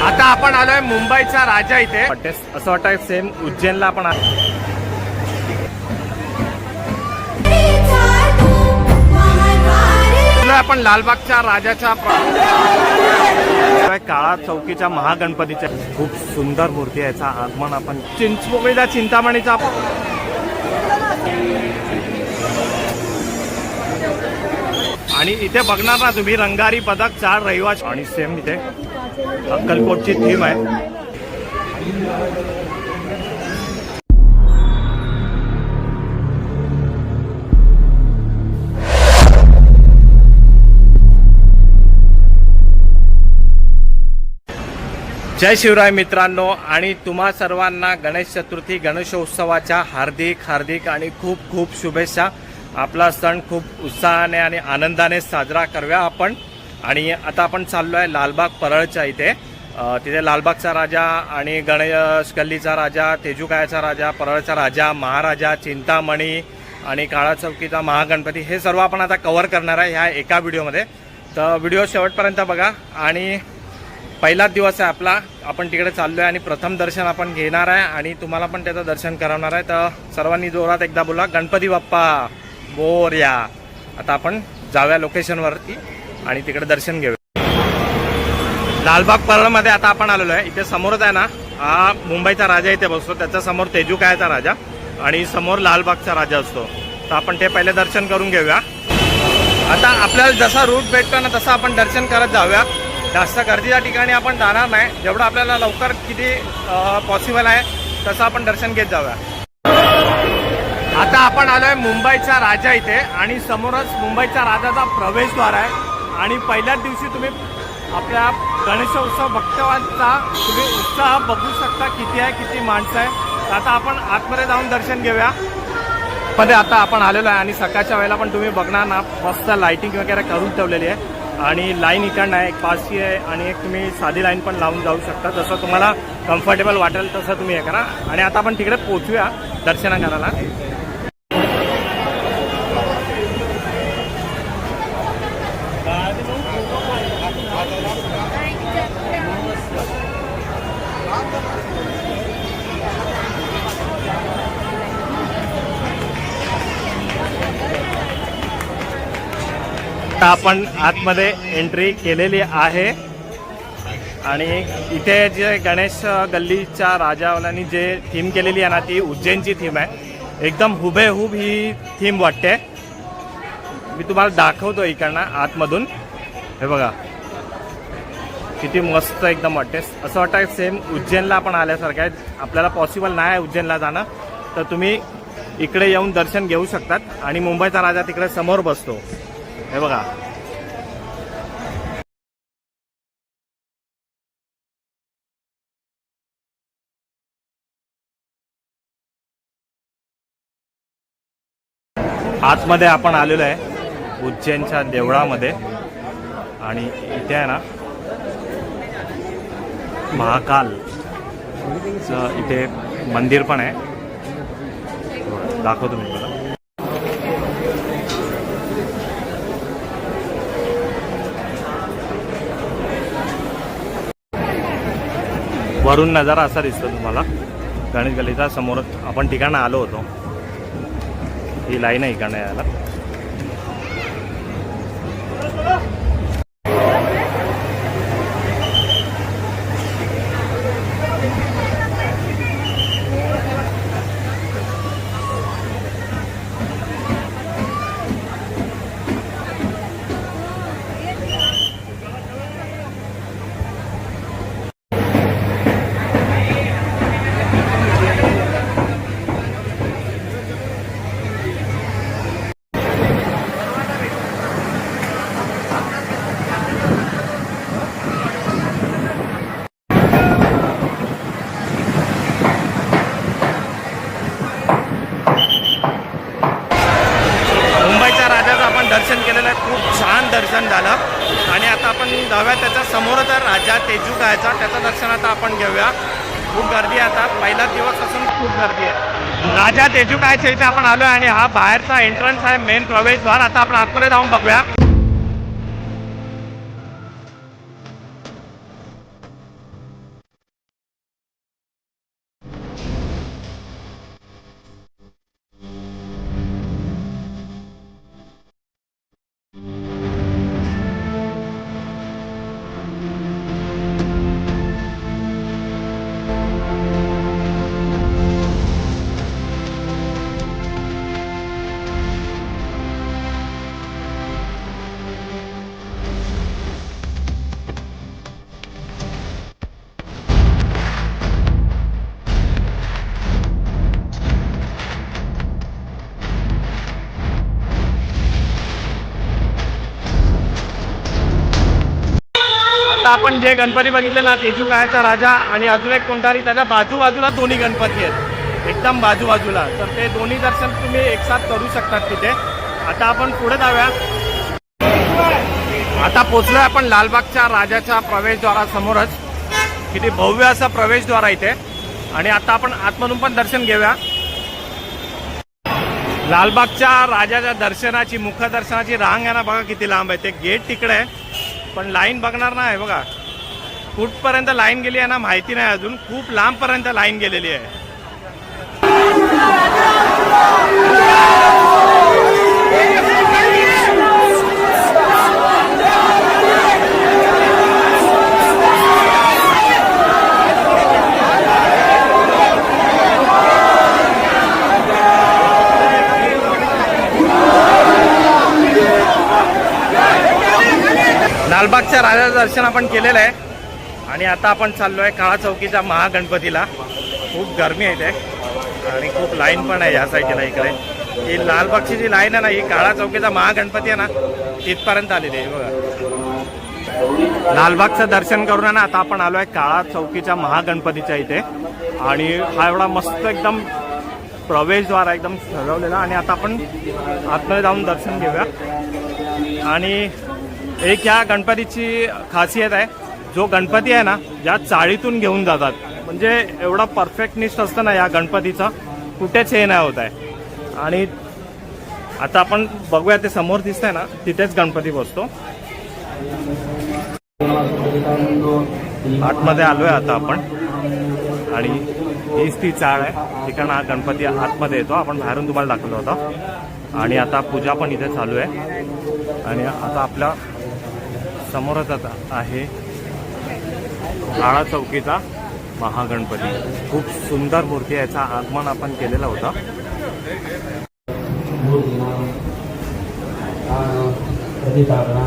आता आपण आलोय मुंबईचा राजा इथे. असं वाटतं सेम उज्जैनला आपण आपण लालबागच्या राजाच्या काळा चौकीच्या महागणपतीच्या खूप सुंदर मूर्ती आहे याचा आगमन आपण चिंचपोकळीचा चिंतामणीचा आणि इथे बघणार ना तुम्ही रंगारी पदक चार रहिवासी. आणि सेम इथे अक्कलकोटची थीम आहे. जय शिवराय मित्रांनो आणि तुम्हा सर्वांना गणेश चतुर्थी गणेशोत्सवाच्या हार्दिक हार्दिक आणि खूप खूप शुभेच्छा. आपला सण खूप उत्साहाने आणि आनंदाने साजरा करूया आपण. आणि आता आपण चाललो आहे लालबाग परळच्या इथे. तिथे लालबागचा राजा आणि गणेश गल्लीचा राजा तेजुकायाचा राजा परळचा राजा महाराजा चिंतामणी आणि काळा चौकीचा महागणपती हे सर्व आपण आता कव्हर करणार आहे ह्या एका व्हिडिओमध्ये. तर व्हिडिओ शेवटपर्यंत बघा. आणि पहिलाच दिवस आहे आपला. आपण तिकडे चाललोय आणि प्रथम दर्शन आपण घेणार आहे आणि तुम्हाला पण त्याचं दर्शन करवणार आहे. तर सर्वांनी जोरात एकदा बोला गणपती बाप्पा! बोर्या आता आपण जाऊया लोकेशनवरती आणि तिकडे दर्शन घेऊया. लालबाग परळमध्ये आता आपण आलेलो आहे. इथे समोरच आहे ना हा मुंबईचा राजा इथे बसतो. त्याच्यासमोर तेजुकायाचा राजा? आणि समोर लालबागचा राजा असतो. तर आपण ते पहिले दर्शन करून घेऊया. आता आपल्याला जसा रूट भेटतो ना तसं आपण दर्शन करत जाऊया. जास्त गर्दीच्या ठिकाणी आपण जाणार नाही. जेवढं आपल्याला लवकर किती पॉसिबल आहे तसं आपण दर्शन घेत जाऊया. आता आपण आलोय मुंबईचा राजा इथे आणि समोरच मुंबईच्या राजाचा प्रवेशद्वार आहे. आणि पहिल्याच दिवशी तुम्ही आपल्या गणेशोत्सव भक्तवांचा तुम्ही उत्साह बघू शकता किती आहे किती माणसं आहे. तर आता आपण आतमध्ये जाऊन दर्शन घेऊया. मध्ये आता आपण आलेलो आहे आणि सकाळच्या वेळेला पण तुम्ही बघणार ना मस्त लाइटिंग वगैरे करून ठेवलेली आहे. आणि लाईन इकडनं आहे एक पाचशे आहे आणि एक तुम्ही साधी लाईन पण लावून जाऊ शकता. जसं तुम्हाला कम्फर्टेबल वाटेल तसं तुम्ही हे करा. आणि आता आपण तिकडे पोचूया दर्शना करायला आता आपण आतमध्ये एंट्री केलेली आहे. आणि इथे जे गणेश गल्लीच्या राजावाल्यांनी जे थीम केलेली आहे ना ती उज्जैनची थीम आहे. एकदम हुबेहूब ही थीम वाटते. मी तुम्हाला दाखवतो इकडनं आतमधून. हे बघा. किती मस्त एकदम वाटते. असं वाटतं सेम उज्जैनला आपण आल्यासारखं आहे. आपल्याला पॉसिबल नाही आहे उज्जैनला जाणं. तर तुम्ही इकडे येऊन दर्शन घेऊ शकतात. आणि मुंबईचा राजा तिकडे समोर बसतो. हे बघा. आतमध्ये आपण आलेलो आहे उज्जैनच्या देवळामध्ये. आणि इथे आहे ना महाकाल. इथे मंदिर पण आहे. दाखवतो मी मला वरून नजारा असा दिसतो तुम्हाला. गणेश गलीचा समोर आपण ठिकाणं आलो होतो. ही लाईन आहे इकडनं यायला. आपण घेऊया खूप गर्दी आहे आता. पहिला दिवस असून खूप गर्दी आहे. राजा तेजू काय इथे आपण आलो आणि हा बाहेरचा एंट्रन्स आहे मेन प्रवेशद्वार. आता आपण आतमध्ये जाऊन बघूया. हे गणपती बघितले ना तेजू काळाचा राजा आणि अजून एक कोणतरी त्याच्या बाजू बाजूला दोन्ही गणपती आहेत. एकदम बाजू बाजूला तर ते दोन्ही दर्शन तुम्ही एकसाथ करू शकतात तिथे. आता आपण पुढे जाऊया. आता पोचलोय आपण लालबागच्या राजाच्या प्रवेशद्वारासमोरच. किती भव्य असा प्रवेशद्वार आहे इथे. आणि आता आपण आतमधून पण दर्शन घेऊया. लालबागच्या राजाच्या दर्शनाची मुखदर्शनाची रांग आहे ना बघा किती लांब आहे. ते गेट तिकडे आहे. पण लाईन बघणार नाही बघा. कुठपर्यंत लाईन गेली आहे ना माहिती नाही अजून. खूप लांबपर्यंत लाईन गेलेली आहे. लालबागच्या राजाचं दर्शन आपण केलेलं आहे. आणि आता आपण चाललो आहे काळा चौकीच्या महागणपतीला. खूप गरमी आहे ते आणि खूप लाईन पण आहे या साईडला इकडे. ही लालबागची जी लाईन आहे ना ही काळा चौकीचा महागणपती आहे ना तिथपर्यंत आलेली आहे बघा. लालबागचं दर्शन करून आहे ना आता आपण आलो आहे काळा चौकीच्या महागणपतीच्या इथे. आणि हा एवढा मस्त एकदम प्रवेशद्वार आहे एकदम सजवलेला. आणि आता आपण आतमध्ये जाऊन दर्शन घेऊया. आणि एक या गणपतीची खासियत आहे जो गणपती आहे ना या चाळीतून घेऊन जातात. म्हणजे एवढा परफेक्टनिस्ट असतं ना या गणपतीचा कुठेच हे नाही होत आहे. आणि आता आपण बघूया ते समोर दिसतंय ना तिथेच गणपती बसतो. आतमध्ये आलोय आता आपण. आणि हीच ती चाळ आहे. ठिकाण हा गणपती आतमध्ये येतो. आपण बाहेरून तुम्हाला दाखवलं होतं. आणि आता पूजा पण इथे चालू आहे. आणि आता आपल्या समोरच आता आहे काळा चौकीचा महागणपती. खूप सुंदर मूर्ती याचा आगमन आपण केलेला होता. प्रतिष्ठापना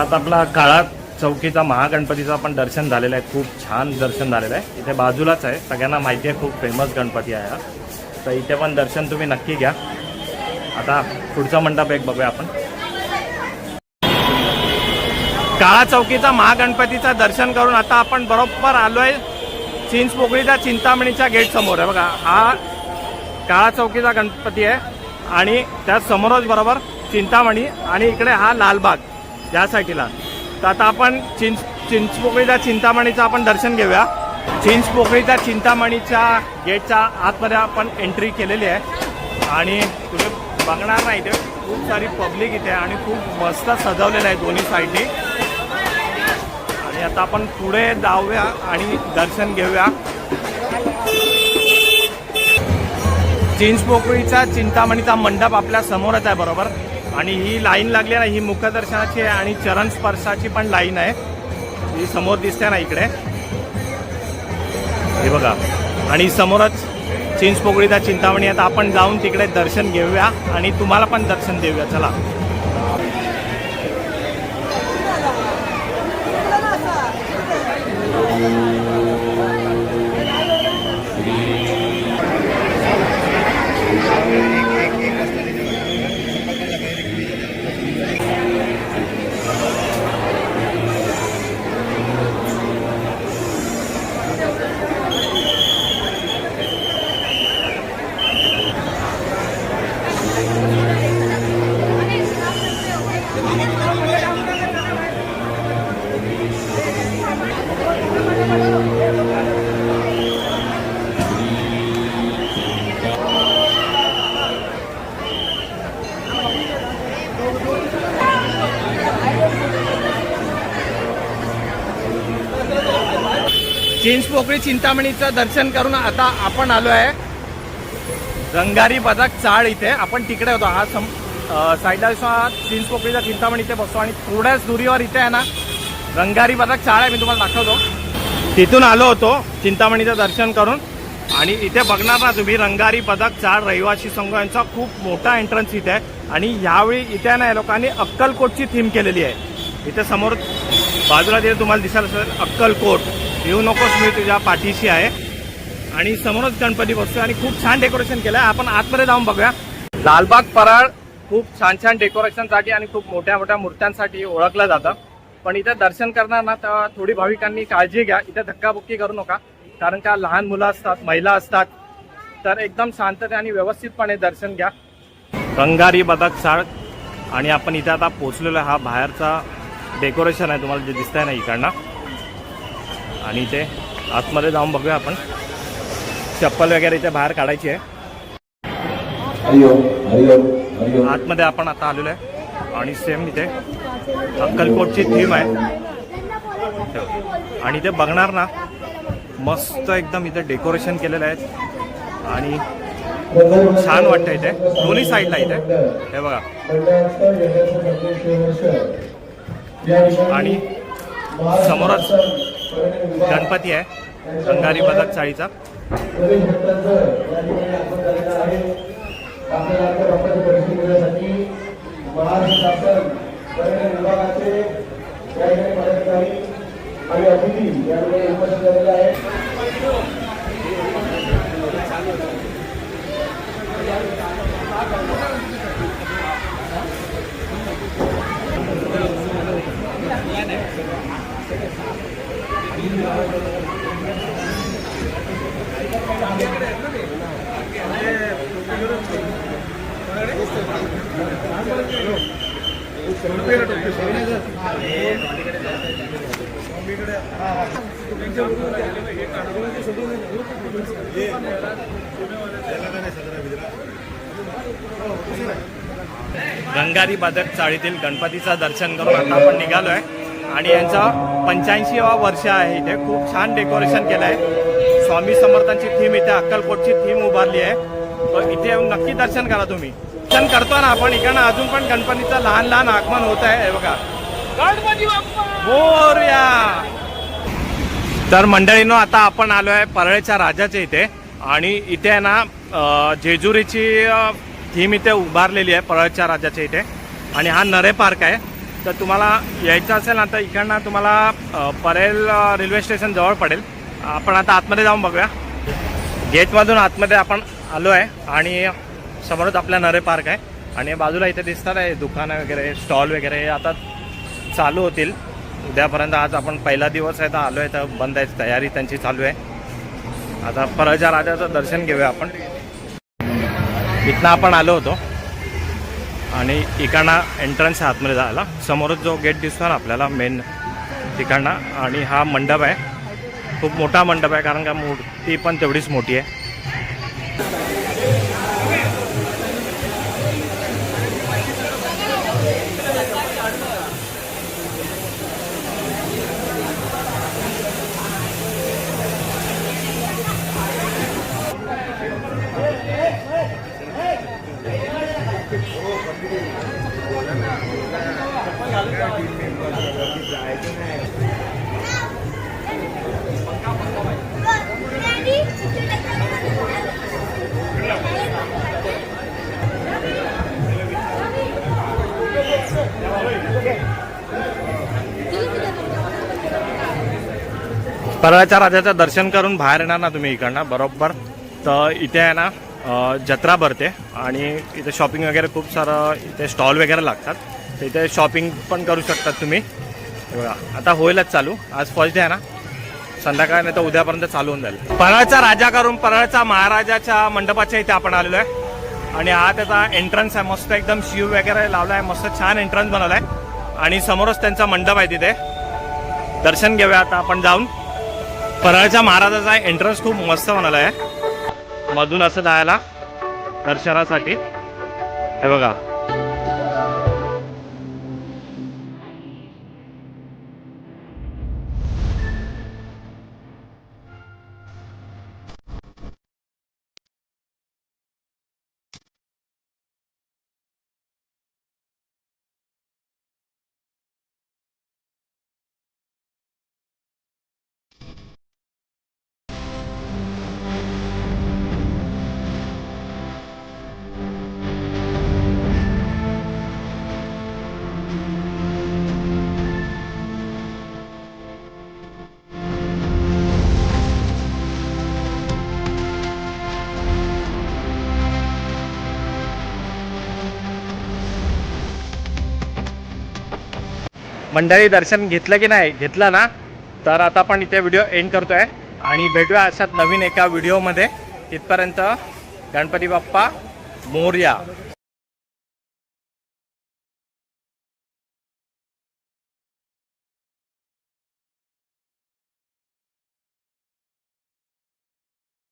आता आपला काळा चौकीचा महागणपतीचं आपण दर्शन झालेलं आहे. खूप छान दर्शन झालेलं आहे. इथे बाजूलाच आहे. सगळ्यांना माहिती आहे खूप फेमस गणपती आहे हा. तर इथे पण दर्शन तुम्ही नक्की घ्या. आता पुढचा मंडप एक बघूया आपण. काळा चौकीचा महागणपतीचं दर्शन करून आता आपण बरोबर आहे चिंचपोकळीच्या चिंतामणीच्या गेट समोर. आहे बघा हा काळा चौकीचा गणपती आहे. आणि त्या समोरच बरोबर चिंतामणी आणि इकडे हा लालबाग. या तर आता आपण चिंच चिंचपोकळीच्या चिंतामणीचं आपण दर्शन घेऊया. चिंचपोकळीच्या चिंतामणीच्या गेटच्या आतमध्ये आपण एंट्री केलेली आहे. आणि तुम्ही बघणार नाही इथे खूप सारी पब्लिक इथे आहे आणि खूप मस्त सजवलेलं आहे दोन्ही साईडनी. आणि आता आपण पुढे जाऊया आणि दर्शन घेऊया. चिंचपोकळीचा चिंतामणीचा मंडप आपल्या समोरच आहे बरोबर? आणि ही लाईन लागली ना ही मुखदर्शनाची आणि चरण स्पर्शाची पण लाईन आहे. ही समोर दिसते ना इकडे. हे बघा. आणि समोरच चिंचपोकळीचा चिंतामणी आता आपण जाऊन तिकडे दर्शन घेऊया आणि तुम्हाला पण दर्शन देऊया. चला. पोकळी चिंतामणीचं दर्शन करून आता आपण आलो आहे. रंगारी बदक चाळ इथे. आपण तिकडे होतो. हा सम साईडला चिंच पोकळीचा चिंतामणी इथे बसतो. आणि थोड्याच दुरीवर इथे आहे ना रंगारी बदक चाळ आहे. मी तुम्हाला दाखवतो. तिथून आलो होतो चिंतामणीचं दर्शन करून. आणि इथे बघणार ना तुम्ही रंगारी पदक चाळ रहिवासी संघ यांचा खूप मोठा एंट्रन्स इथे आहे. आणि यावेळी इथे आहे ना या लोकांनी अक्कलकोटची थीम केलेली आहे. इथे समोर बाजूला तिथे तुम्हाला दिसायला असेल अक्कलकोट. येऊ नकोस मी तुझ्या पाठीशी आहे. आणि समोरच गणपती बसतो आणि खूप छान डेकोरेशन केलंय. आपण आतमध्ये जाऊन बघूया. लालबाग पराळ खूप छान छान डेकोरेशनसाठी आणि खूप मोठ्या मोठ्या मूर्त्यांसाठी ओळखलं जातं. पण इथे दर्शन करणार ना तर थोडी भाविकांनी काळजी घ्या. इथे धक्काबुक्की करू नका. कारण का लहान मुलं असतात महिला असतात. तर एकदम शांतते आणि व्यवस्थितपणे दर्शन घ्या. रंगारी बदक साळ. आणि आपण इथे आता पोचलेलो हा बाहेरचा डेकोरेशन आहे. तुम्हाला जे दिसतंय ना इकडनं. आणि इथे आतमध्ये जाऊन बघूया आपण. चप्पल वगैरे इथे बाहेर काढायची आहे. आतमध्ये आपण आता आलेलो आहे. आणि सेम इथे अक्कलकोटची थीम आहे. आणि ते बघणार ना मस्त एकदम इथे डेकोरेशन केलेलं आहे. आणि छान वाटतं इथे. दोन्ही साईडला इथे. हे बघा. आणि समोरच गणपती आहे अंगारी बदक चाळीचा. विभागाचे आणि अतिथी या उपस्थित झालेले आहे रंगारी बादक चाळीतील गणपतीचं दर्शन करून आता आपण निघालो आहे आणि यांचं पंच्याऐंशीवा वर्ष आहे इथे. खूप छान डेकोरेशन केलं आहे स्वामी समर्थांची थीम इथे अक्कलकोटची थीम उभारली आहे. तर इथे येऊन नक्की दर्शन करा तुम्ही. दर्शन करतो ना आपण इकडनं अजून पण गणपतीचं लहान लहान आगमन होत आहे. बघा. मोरया! तर मंडळीनो आता आपण आलो आहे परळेच्या राजाच्या इथे. आणि इथे ना जेजुरीची थीम इथे उभारलेली आहे परळच्या राजाच्या इथे. आणि हा नरे पार्क आहे. तर तुम्हाला यायचं असेल ना तर इकडनं तुम्हाला परेल रेल्वे स्टेशन जवळ पडेल. आपण आता आतमध्ये जाऊन बघूया. गेटमधून आतमध्ये आपण आलो आहे आणि समोरच आपला नरे पार्क आहे. आणि बाजूला इथे दिसतात आहे दुकानं वगैरे स्टॉल वगैरे आता चालू होतील. उद्यापर्यंत आज आपण पहिला दिवस आहे तर आलो आहे तर बंद आहे तयारी त्यांची चालू आहे. आता परळच्या राजाचं दर्शन घेऊया आपण. इथनं आपण आलो होतो. आणि इकडनं एंट्रन्स आतमध्ये जायला समोरच जो गेट दिसतो ना आपल्याला मेन तिकडनं आणि हा मंडप आहे. खूप मोठा मंडप आहे कारण का मूर्ती पण तेवढीच मोठी आहे. परळाच्या राजाचं दर्शन करून बाहेर येणार ना तुम्ही इकडनं बरोबर? तर इथे आहे ना जत्रा भरते आणि इथे शॉपिंग वगैरे खूप सारं इथे स्टॉल वगैरे लागतात. तर इथे शॉपिंग पण करू शकतात तुम्ही. हे बघा आता होईलच चालू. आज फर्स्ट डे आहे ना. संध्याकाळ नाही तर उद्यापर्यंत चालू होऊन जाईल. परळचा राजा करून परळचा महाराजाच्या मंडपाच्या इथे आपण आलेलो आहे. आणि हा त्याचा एंट्रन्स आहे. मस्त एकदम शिव वगैरे लावला आहे. मस्त छान एंट्रन्स बनवला आहे आणि समोरच त्यांचा मंडप आहे तिथे. दर्शन घेऊया आता आपण जाऊन. परळच्या महाराजाचा एंट्रन्स खूप मस्त बनवला आहे मधून असं जायला दर्शनासाठी. हे बघा. मंडळी दर्शन घेतलं की नाही घेतलं ना? तर आता आपण इथे व्हिडिओ एंड करतो आहे आणि भेटूया अशात नवीन एका व्हिडिओमध्ये तिथपर्यंत गणपती बाप्पा मोर्या.